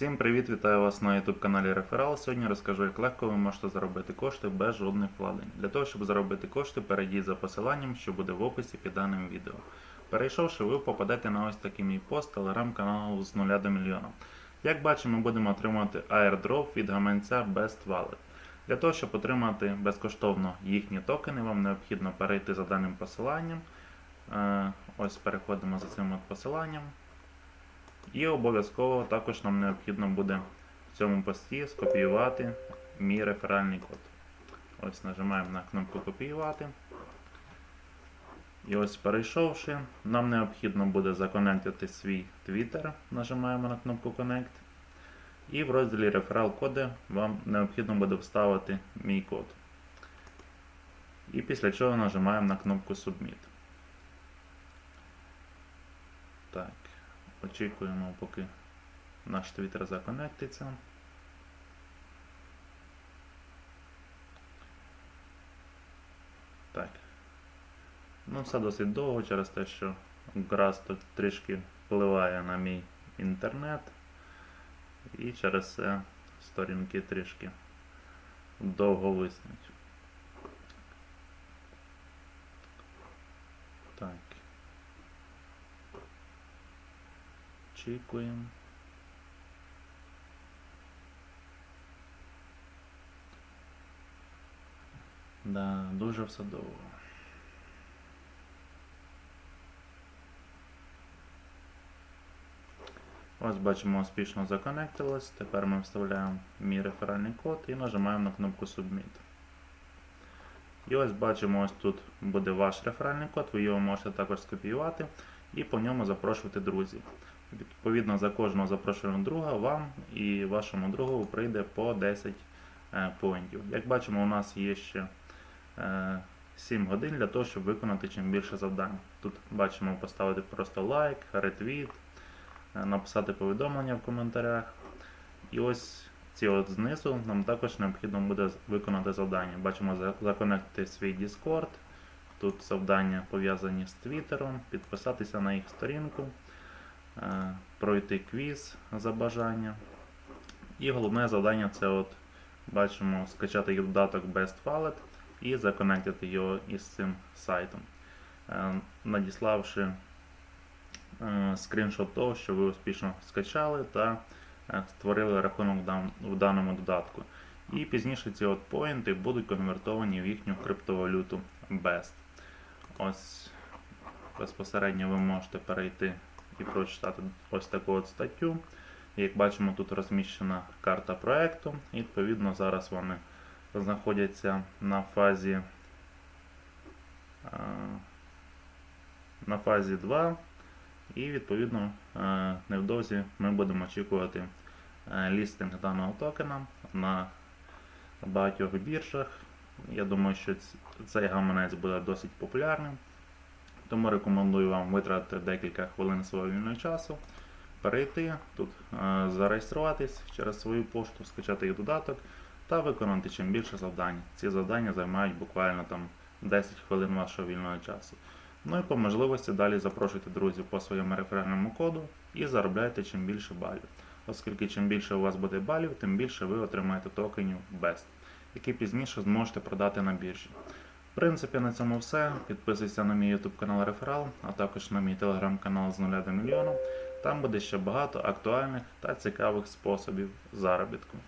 Всім привіт, вітаю вас на YouTube каналі Реферал. Сьогодні розкажу, як легко ви можете заробити кошти без жодних вкладень. Для того, щоб заробити кошти, перейдіть за посиланням, що буде в описі під даним відео. Перейшовши, ви попадете на ось такий мій пост телеграм-каналу з 0 до мільйона. Як бачимо, ми будемо отримувати airdrop від гаманця Best Wallet. Для того, щоб отримати безкоштовно їхні токени, вам необхідно перейти за даним посиланням. Е, Ось переходимо за цим посиланням. І обов'язково також нам необхідно буде в цьому пості скопіювати мій реферальний код. Ось нажимаємо на кнопку Копіювати. І ось перейшовши, нам необхідно буде законектити свій Twitter. Нажимаємо на кнопку Connect. І в розділі реферал коди вам необхідно буде вставити мій код. І після чого нажимаємо на кнопку Submit. Так. Очікуємо, поки наш твіттер законектиться. Так. Ну, все досить довго через те, що Грас тут трішки впливає на мій інтернет. І через це сторінки трішки довго виснуть. Так. Очікуємо. Да, дуже все довго. Ось бачимо, успішно законектилось. Тепер ми вставляємо мій реферальний код і нажимаємо на кнопку Submit. І ось бачимо, ось тут буде ваш реферальний код, ви його можете також скопіювати і по ньому запрошувати друзів. Відповідно, за кожного запрошеного друга вам і вашому другу прийде по 10 е, поінтів. Як бачимо, у нас є ще е, 7 годин для того, щоб виконати чим більше завдань. Тут бачимо поставити просто лайк, ретвіт, е, написати повідомлення в коментарях. І ось ці от знизу нам також необхідно буде виконати завдання. Бачимо, за- законектити свій Discord. Тут завдання пов'язані з Твіттером, підписатися на їх сторінку, е, пройти квіз за бажання. І головне завдання це от бачимо скачати додаток Best Wallet і законектити його із цим сайтом, Е, надіславши е, скріншот того, що ви успішно скачали та е, створили рахунок в даному додатку. І пізніше ці от поінти будуть конвертовані в їхню криптовалюту Best. Ось безпосередньо ви можете перейти і прочитати ось таку от статтю. Як бачимо, тут розміщена карта проекту. І відповідно зараз вони знаходяться на фазі е, на фазі 2. І відповідно е, невдовзі ми будемо очікувати е, лістинг даного токена на багатьох біржах. Я думаю, що цей гаманець буде досить популярним. Тому рекомендую вам витратити декілька хвилин свого вільного часу, перейти тут, е, зареєструватись через свою пошту, скачати їх додаток та виконати чим більше завдань. Ці завдання займають буквально там 10 хвилин вашого вільного часу. Ну і по можливості далі запрошуйте друзів по своєму реферальному коду і заробляйте чим більше балів. Оскільки чим більше у вас буде балів, тим більше ви отримаєте токенів BEST, які пізніше зможете продати на біржі. В принципі, на цьому все. Підписуйся на мій YouTube канал Реферал, а також на мій телеграм-канал з нуля до мільйона. Там буде ще багато актуальних та цікавих способів заробітку.